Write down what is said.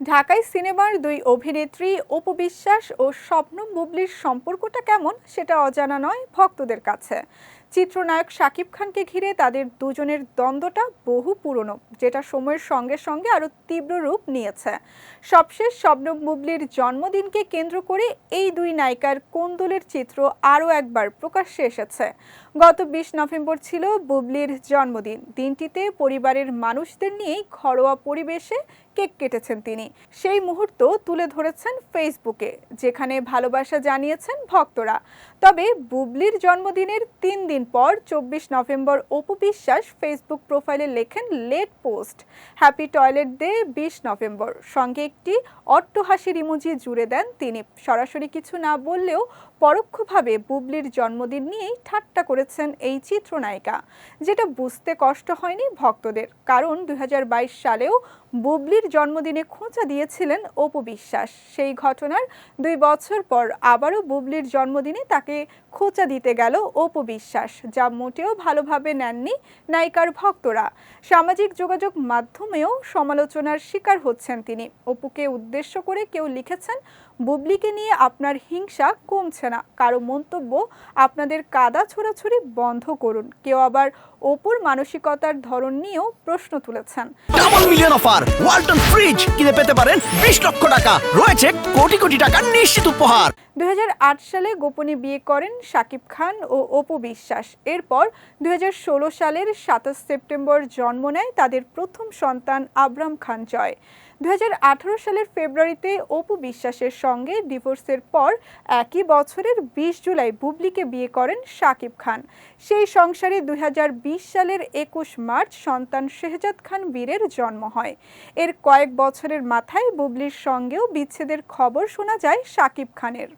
ঢাকাই সিনেমার দুই অভিনেত্রী অপু বিশ্বাস ও স্বপ্ন বুবলির সম্পর্কটা কেমন সেটা অজানা নয় ভক্তদের কাছে। চিত্রনায়ক শাকিব খানকে ঘিরে তাদের দুজনের দ্বন্দ্বটা বহু পুরনো, যেটা সময়ের সঙ্গে সঙ্গে আরও তীব্র রূপ নিয়েছে। সবশেষ শবনম বুবলির জন্মদিনকে কেন্দ্র করে এই দুই নায়িকার কোন্দলের চিত্র আরও একবার প্রকাশ্যে এসেছে। গত বিশ নভেম্বর ছিল বুবলির জন্মদিন। দিনটিতে পরিবারের মানুষদের নিয়েই ঘরোয়া পরিবেশে কেক কেটেছেন তিনি। সেই মুহূর্ত তুলে ধরেছেন ফেসবুকে, যেখানে ভালোবাসা জানিয়েছেন ভক্তরা। তবে বুবলির জন্মদিনের তিন দিন পর চব্বিশ নভেম্বর অপু বিশ্বাস ফেসবুক প্রোফাইলে লেখেন late post happy toilet day বিশ নভেম্বর। সঙ্গে একটি অট্টহাসির ইমোজি জুড়ে দেন তিনি। সরাসরি কিছু না বললেও পরোক্ষভাবে বুবলির জন্মদিন নিয়েই ঠাট্টা করেছেন এই চিত্রনায়িকা, যেটা বুঝতে কষ্ট হয়নি ভক্তদের। কারণ দুই হাজার বাইশ সালেও বুবলির জন্মদিনে খোঁচা দিয়েছিলেন অপু বিশ্বাস। সেই ঘটনার দুই বছর পর আবারও বুবলির জন্মদিনে তাকে খোঁচা দিতে গেল অপু বিশ্বাস, যা মোটেও ভালোভাবে নেননি নায়িকার ভক্তরা। সামাজিক যোগাযোগ মাধ্যমেও সমালোচনার শিকার হচ্ছেন তিনি। অপুকে উদ্দেশ্য করে কেউ লিখেছেন, বুবলিকে নিয়ে আপনার হিংসা কমছে না। কারও মন্তব্য আপনাদের কাদা ছোড়াছুড়ি বন্ধ করুন। কেউ আবার অপুর মানসিকতার ধরন নিয়েও প্রশ্ন তুলেছেন। অফার ওয়ালটন ফ্রিজ কিনে পেতে পারেন বিশ লক্ষ টাকা। রয়েছে কোটি কোটি টাকার নিশ্চিত উপহার। দুই হাজার আট সালে গোপনে বিয়ে করেন শাকিব খান ও অপু বিশ্বাস। এরপর দুই হাজার ষোলো সালের সাতাশ সেপ্টেম্বর জন্ম নেয় তাদের প্রথম সন্তান আবরাম খান জয়। দুই হাজার আঠারো সালের ফেব্রুয়ারিতে অপু বিশ্বাসের সঙ্গে ডিভোর্সের পর একই বছরের বিশ জুলাই বুবলিকে বিয়ে করেন শাকিব খান। সেই সংসারে দুই হাজার বিশ সালের একুশ মার্চ সন্তান শেহজাদ খান বীরের জন্ম হয়। এর কয়েক বছরের মাথায় বুবলির সঙ্গেও বিচ্ছেদের খবর শোনা যায় শাকিব খানের।